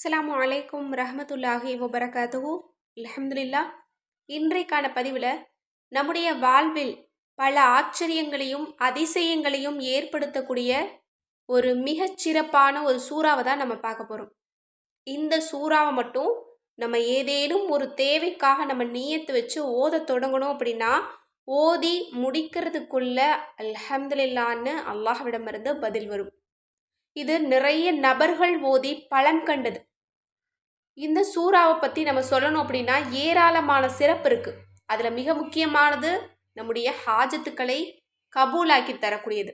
அஸ்லாம் அலைக்கும் ரஹமத்துல்லாஹி வபரகாத்துஹூ. அலமதுல்லா இன்றைக்கான பதிவில் நம்முடைய வாழ்வில் பல ஆச்சரியங்களையும் அதிசயங்களையும் ஏற்படுத்தக்கூடிய ஒரு மிகச்சிறப்பான ஒரு சூறாவை தான் நம்ம பார்க்க போகிறோம் இந்த சூறாவை மட்டும் நம்ம ஏதேனும் ஒரு தேவைக்காக நம்ம நீயத்து வச்சு ஓத தொடங்கணும் அப்படின்னா ஓதி முடிக்கிறதுக்குள்ள அல்ஹம்துலில்லான்னு அல்லாஹ்விடமிருந்து பதில் வரும். இது நிறைய நபர்கள் ஓதி பலன் கண்டது. இந்த சூறாவை பற்றி நம்ம சொல்லணும் அப்படின்னா ஏராளமான சிறப்பு இருக்குது அதில் மிக முக்கியமானது நம்முடைய ஹாஜத்துக்களை கபூலாக்கி தரக்கூடியது.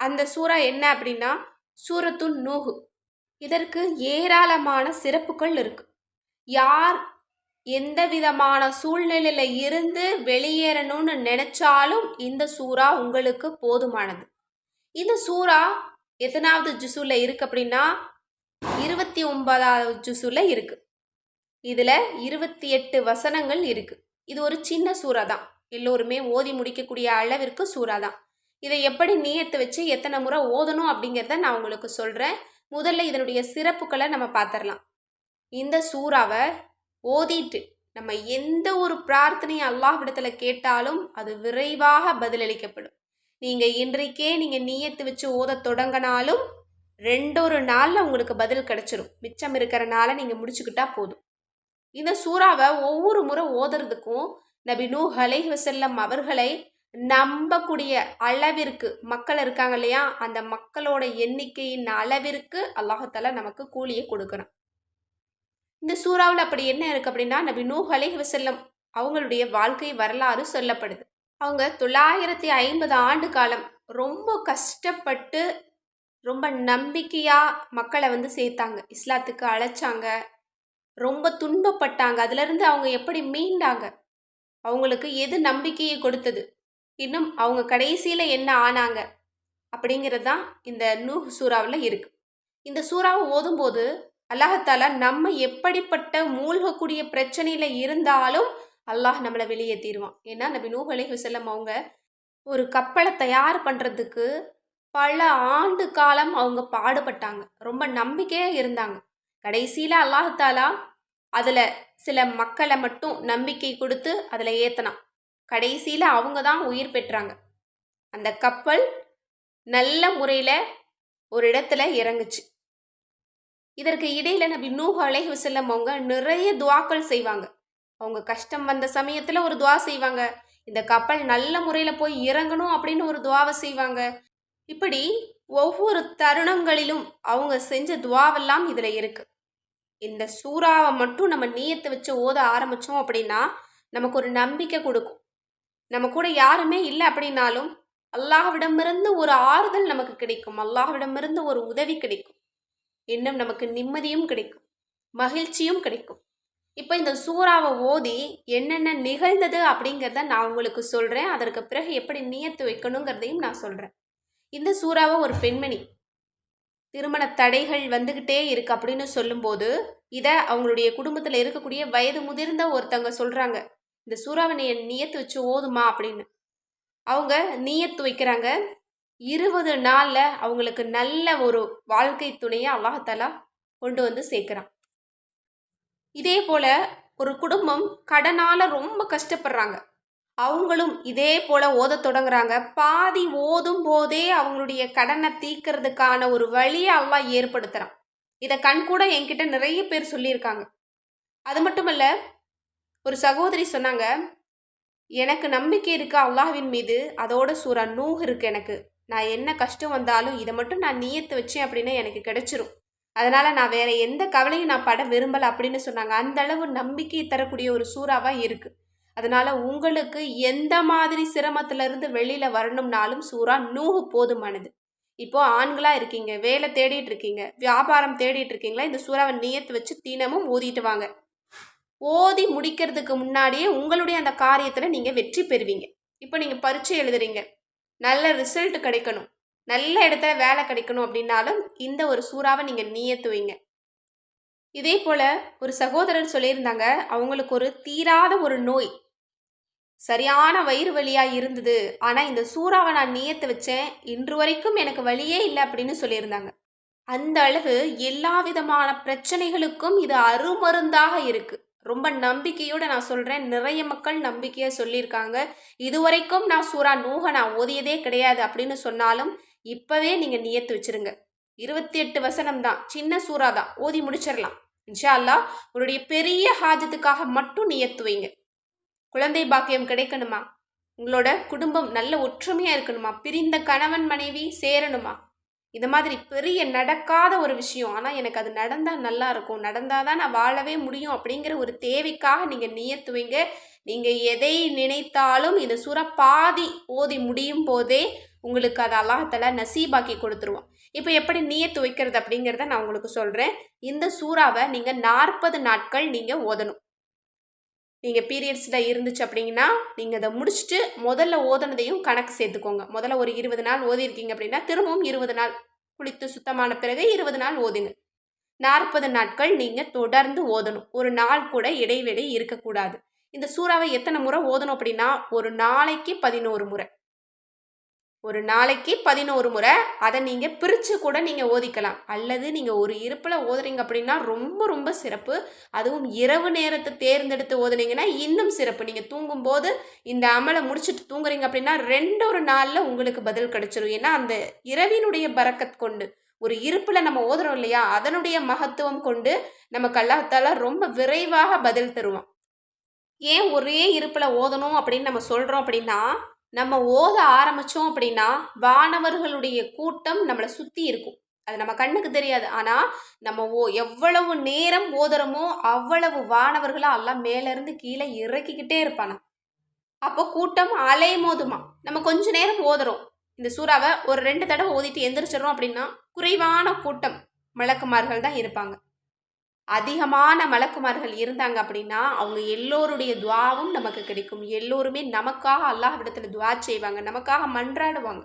அந்த சூறா என்ன அப்படின்னா சூரத்து நூகு இதற்கு ஏராளமான சிறப்புகள் இருக்குது யார் எந்த விதமான சூழ்நிலையில் இருந்து வெளியேறணும்னு நினச்சாலும் இந்த சூறா உங்களுக்கு போதுமானது. இந்த சூறா எத்தனாவது ஜிசுவில் இருக்கு அப்படின்னா இருபத்தி ஒன்பதாவது ஜுசுல இருக்கு. இதுல இருபத்தி எட்டு வசனங்கள் இருக்கு. இது ஒரு சின்ன சூறா தான். எல்லோருமே ஓதி முடிக்கக்கூடிய அளவிற்கு சூறா தான். இதை எப்படி நீயத்து வச்சு எத்தனை முறை ஓதணும் அப்படிங்கிறத நான் உங்களுக்கு சொல்கிறேன் முதல்ல இதனுடைய சிறப்புகளை நம்ம பார்த்துடலாம் இந்த சூறாவை ஓதிட்டு நம்ம எந்த ஒரு பிரார்த்தனையை அல்லாஹ்விடத்தில் கேட்டாலும் அது விரைவாக பதிலளிக்கப்படும். நீங்கள் இன்றைக்கே நீங்கள் நீயத்து வச்சு ஓத தொடங்கினாலும் ரெண்டொரு நாளில் உங்களுக்கு பதில் கிடச்சிரும். மிச்சம் இருக்கிற நாளை நீங்கள் முடிச்சுக்கிட்டா போதும். இந்த சூறாவை ஒவ்வொரு முறை ஓதுறதுக்கும் நபி நூ ஹலை வசல்லம் அவர்களை நம்பக்கூடிய அளவிற்கு மக்கள் இருக்காங்க இல்லையா? அந்த மக்களோட எண்ணிக்கையின் அளவிற்கு அல்லாஹத்தால நமக்கு கூலியை கொடுக்கணும். இந்த சூறாவில் அப்படி என்ன இருக்குது அப்படின்னா நபி நூ ஹலை வசல்லம் அவங்களுடைய வாழ்க்கை வரலாறு சொல்லப்படுது. அவங்க தொள்ளாயிரத்தி ஐம்பது ஆண்டு காலம் ரொம்ப கஷ்டப்பட்டு ரொம்ப நம்பிக்கையாக மக்களை வந்து சேர்த்தாங்க. இஸ்லாத்துக்கு அழைச்சாங்க. ரொம்ப துன்பப்பட்டாங்க. அதுலேருந்து அவங்க எப்படி மீண்டாங்க? அவங்களுக்கு எது நம்பிக்கையை கொடுத்தது? இன்னும் அவங்க கடைசியில் என்ன ஆனாங்க? அப்படிங்கிறது தான் இந்த நூ சூறாவில் இருக்குது இந்த சூறாவை ஓதும்போது அல்லாஹாலா நம்ம எப்படிப்பட்ட மூழ்கக்கூடிய பிரச்சனையில் இருந்தாலும் அல்லாஹ் நம்மளை வெளியேற்றிடுவான் ஏன்னா நபி நூஹ் அலைஹி செல்லம் அவங்க ஒரு கப்பலை தயார் பண்ணுறதுக்கு பல ஆண்டு காலம் அவங்க பாடுபட்டாங்க. ரொம்ப நம்பிக்கையாக இருந்தாங்க. கடைசியில் அல்லாஹாலா அதில் சில மக்களை மட்டும் நம்பிக்கை கொடுத்து அதில் ஏற்றினான் கடைசியில் அவங்க தான் உயிர் பெற்றாங்க. அந்த கப்பல் நல்ல முறையில் ஒரு இடத்துல இறங்குச்சு. இதற்கு இடையில் நபி நூஹ் அலைஹி வஸல்லம் அவங்க நிறைய துவாக்கள் செய்வாங்க. அவங்க கஷ்டம் வந்த சமயத்தில் ஒரு துவா செய்வாங்க. இந்த கப்பல் நல்ல முறையில் போய் இறங்கணும் அப்படின்னு ஒரு துவாவை செய்வாங்க. இப்படி ஒவ்வொரு தருணங்களிலும் அவங்க செஞ்ச துவாவெல்லாம் இதில் இருக்குது இந்த சூறாவை மட்டும் நம்ம நீயத்தை வச்சு ஓத ஆரம்பித்தோம் அப்படின்னா நமக்கு ஒரு நம்பிக்கை கொடுக்கும். நம்ம கூட யாருமே இல்லை அப்படின்னாலும் அல்லாஹ்விடமிருந்து ஒரு ஆறுதல் நமக்கு கிடைக்கும். அல்லாஹ்விடமிருந்து ஒரு உதவி கிடைக்கும். இன்னும் நமக்கு நிம்மதியும் கிடைக்கும். மகிழ்ச்சியும் கிடைக்கும். இப்போ இந்த சூறாவை ஓதி என்னென்ன நிகழ்ந்தது அப்படிங்கிறத நான் உங்களுக்கு சொல்கிறேன் அதற்கு பிறகு எப்படி நியத்து வைக்கணுங்கிறதையும் நான் சொல்கிறேன் இந்த சூறாவை ஒரு பெண்மணி. திருமண தடைகள் வந்துக்கிட்டே இருக்கு அப்படின்னு சொல்லும்போது இதை அவங்களுடைய குடும்பத்தில் இருக்கக்கூடிய வயது முதிர்ந்த ஒருத்தவங்க சொல்கிறாங்க இந்த சூறாவை நீ நியத்து வச்சு ஓதுமா அப்படின்னு. அவங்க நீயத்து வைக்கிறாங்க. இருபது நாளில் அவங்களுக்கு நல்ல ஒரு வாழ்க்கை துணையை அல்லாஹாலா கொண்டு வந்து சேர்க்குறான். இதே போல் ஒரு குடும்பம் கடனால் ரொம்ப கஷ்டப்படுறாங்க. அவங்களும் இதே போல் ஓத தொடங்குறாங்க. பாதி ஓதும் போதே அவங்களுடைய கடனை தீக்கிறதுக்கான ஒரு வழியை அல்லாஹ் ஏற்படுத்துகிறான் இதை கண் கூட என்கிட்ட நிறைய பேர் சொல்லியிருக்காங்க. அது மட்டும் இல்லை ஒரு சகோதரி சொன்னாங்க எனக்கு நம்பிக்கை இருக்கு அல்லாஹ்வின் மீது. அதோட சூறா நூஹ் இருக்கு எனக்கு. நான் என்ன கஷ்டம் வந்தாலும் இதை மட்டும் நான் நீயத்து வச்சேன் அப்படின்னா எனக்கு கிடைச்சிரும். அதனால் நான் வேற எந்த கவலையும் நான் பட விரும்பலை அப்படின்னு சொன்னாங்க. அந்த அளவு நம்பிக்கை தரக்கூடிய ஒரு சூறாவாக இருக்குது அதனால் உங்களுக்கு எந்த மாதிரி சிரமத்திலிருந்து வெளியில் வரணும்னாலும் சூறா நூகு போதுமானது இப்போது ஆண்களாக இருக்கீங்க வேலை தேடிட்டு இருக்கீங்க வியாபாரம் தேடிட்டு இருக்கீங்களா இந்த சூறாவை நியத்து வச்சு தினமும் ஓதிட்டு வாங்க. ஓதி முடிக்கிறதுக்கு முன்னாடியே உங்களுடைய அந்த காரியத்தில் நீங்கள் வெற்றி பெறுவீங்க. இப்போ நீங்கள் பரீட்சை எழுதுறீங்க நல்ல ரிசல்ட் கிடைக்கணும் நல்ல இடத்துல வேலை கிடைக்கணும் அப்படின்னாலும் இந்த ஒரு சூறாவை நீங்கள் நியத்துவீங்க இதே போல் ஒரு சகோதரர் சொல்லியிருந்தாங்க அவங்களுக்கு ஒரு தீராத ஒரு நோய். சரியான வயிறு வலியாக இருந்தது. ஆனால் இந்த சூறாவை நான் நீயத்து வச்சேன். இன்று வரைக்கும் எனக்கு வழியே இல்லை அப்படின்னு சொல்லியிருந்தாங்க. அந்த அளவு எல்லா விதமான பிரச்சனைகளுக்கும் இது அருமருந்தாக இருக்கு. ரொம்ப நம்பிக்கையோட நான் சொல்கிறேன் நிறைய மக்கள் நம்பிக்கையை சொல்லியிருக்காங்க. இதுவரைக்கும் நான் சூறா நூக நான் ஓதியதே கிடையாது அப்படின்னு சொன்னாலும் இப்போவே நீங்கள் நியத்து வச்சிருங்க. இருபத்தி எட்டு வசனம் தான். சின்ன சூறா தான். ஓதி முடிச்சிடலாம் இன்ஷா அல்லாஹ் உங்களுடைய பெரிய ஹாஜத்துக்காக மட்டும் நியத்துவீங்க குழந்தை பாக்கியம் கிடைக்கணுமா? உங்களோட குடும்பம் நல்ல ஒற்றுமையாக இருக்கணுமா? பிரிந்த கணவன் மனைவி சேரணுமா? இது மாதிரி பெரிய நடக்காத ஒரு விஷயம். ஆனால் எனக்கு அது நடந்தால் நல்லா இருக்கும். நடந்தால் தான் நான் வாழவே முடியும் அப்படிங்கிற ஒரு தேவைக்காக நீங்கள் நியத்துவீங்க. நீங்கள் எதை நினைத்தாலும் இந்த சுர பாதி ஓதி முடியும் போதே உங்களுக்கு அது அல்லாஹால நசீபாக்கி கொடுத்துருவோம் இப்போ எப்படி நியத்து வைக்கிறது அப்படிங்கிறத நான் உங்களுக்கு சொல்கிறேன் இந்த சூறாவை நீங்கள் நாற்பது நாட்கள் நீங்கள் ஓதணும். நீங்கள் பீரியட்ஸில் இருந்துச்சு அப்படிங்கன்னா நீங்கள் அதை முடிச்சுட்டு முதல்ல ஓதனதையும் கணக்கு சேர்த்துக்கோங்க. முதல்ல ஒரு இருபது நாள் ஓதிருக்கீங்க அப்படின்னா திரும்பவும் இருபது நாள் குளித்து சுத்தமான பிறகு இருபது நாள் ஓதுங்க. நாற்பது நாட்கள் நீங்கள் தொடர்ந்து ஓதணும். ஒரு நாள் கூட இடைவெளி இருக்கக்கூடாது. இந்த சூறாவை எத்தனை முறை ஓதணும் அப்படின்னா ஒரு நாளைக்கு பதினோரு முறை. ஒரு நாளைக்கு பதினோரு முறை அதை நீங்கள் பிரித்து கூட நீங்கள் ஓதிக்கலாம். அல்லது நீங்கள் ஒரு இருப்பில் ஓதுறீங்க அப்படின்னா ரொம்ப ரொம்ப சிறப்பு. அதுவும் இரவு நேரத்தை தேர்ந்தெடுத்து ஓதுனீங்கன்னா இன்னும் சிறப்பு. நீங்கள் தூங்கும்போது இந்த அமலை முடிச்சுட்டு தூங்குறீங்க அப்படின்னா ரெண்டு ஒரு நாளில் உங்களுக்கு பதில் கிடச்சிரும். ஏன்னா அந்த இரவினுடைய பறக்கத் கொண்டு ஒரு இருப்பில் நம்ம ஓதுறோம் இல்லையா? அதனுடைய மகத்துவம் கொண்டு நமக்கு கல்லாத்தால் ரொம்ப விரைவாக பதில் தருவோம் ஏன் ஒரே இருப்பில் ஓதணும் அப்படின்னு நம்ம சொல்கிறோம் அப்படின்னா நம்ம ஓத ஆரம்பித்தோம் அப்படின்னா வானவர்களுடைய கூட்டம் நம்மளை சுற்றி இருக்கும். அது நம்ம கண்ணுக்கு தெரியாது. ஆனால் நம்ம ஓ எவ்வளவு நேரம் ஓதுறோமோ அவ்வளவு வானவர்களாக எல்லாம் மேலேருந்து கீழே இறக்கிக்கிட்டே இருப்பானா அப்போ கூட்டம் அலை மோதுமா நம்ம கொஞ்ச நேரம் ஓதுறோம். இந்த சூறாவை ஒரு ரெண்டு தடவை ஓதிட்டு எந்திரிச்சிடறோம் அப்படின்னா குறைவான கூட்டம் மலக்குமார்கள் தான் இருப்பாங்க. அதிகமான மலக்குமார்கள் இருந்தாங்க அப்படின்னா அவங்க எல்லோருடைய துவாவும் நமக்கு கிடைக்கும். எல்லோருமே நமக்காக அல்லாஹ்விடத்தில் துவா செய்வாங்க. நமக்காக மன்றாடுவாங்க.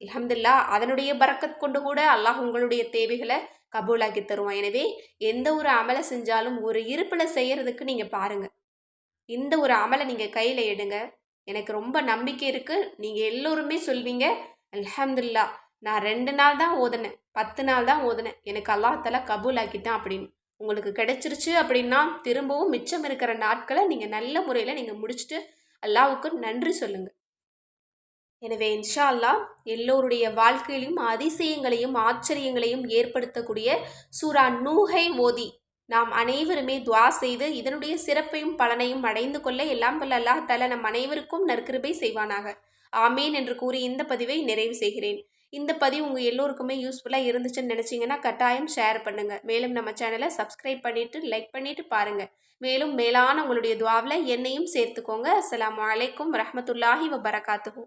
அலமதுல்லா அதனுடைய பறக்கத் கொண்டு கூட அல்லாஹ் உங்களுடைய தேவைகளை கபூலாக்கி தருவான். எனவே எந்த ஒரு அமலை செஞ்சாலும் ஒரு இருப்பில் செய்கிறதுக்கு நீங்கள் பாருங்கள் இந்த ஒரு அமலை நீங்கள் கையில் எடுங்க. எனக்கு ரொம்ப நம்பிக்கை இருக்குது நீங்கள் எல்லோருமே சொல்வீங்க அலமதுல்லா நான் ரெண்டு நாள் தான் ஓதுனேன். பத்து நாள் தான் ஓதுனேன். எனக்கு அல்லாஹால கபூல் அப்படின்னு. உங்களுக்கு கிடைச்சிருச்சு அப்படின்னா திரும்பவும் மிச்சம் இருக்கிற நாட்களை நீங்கள் நல்ல முறையில் நீங்கள் முடிச்சுட்டு அல்லாவுக்கு நன்றி சொல்லுங்கள் எனவே இன்ஷா அல்லா எல்லோருடைய வாழ்க்கையிலையும் அதிசயங்களையும் ஆச்சரியங்களையும் ஏற்படுத்தக்கூடிய சூரா நூகை ஓதி நாம் அனைவருமே துவா செய்து இதனுடைய சிறப்பையும் பலனையும் அடைந்து கொள்ள எல்லாம் வல்ல அல்லாஹ் தல நம் அனைவருக்கும் நற்கிருபை செய்வானாக. ஆமேன் என்று கூறி இந்த பதிவை நிறைவு செய்கிறேன். இந்த பதிவு உங்கள் எல்லோருக்குமே யூஸ்ஃபுல்லாக இருந்துச்சுன்னு நினச்சிங்கன்னா கட்டாயம் ஷேர் பண்ணுங்கள் மேலும் நம்ம சேனலை சப்ஸ்கிரைப் பண்ணிவிட்டு லைக் பண்ணிவிட்டு பாருங்கள் மேலும் மேலான உங்களுடைய துவாவில் என்னையும் சேர்த்துக்கோங்க. அஸ்லாம் வலைக்கம் ரஹமத்துல்லாஹி வபரகாத்துஹூ.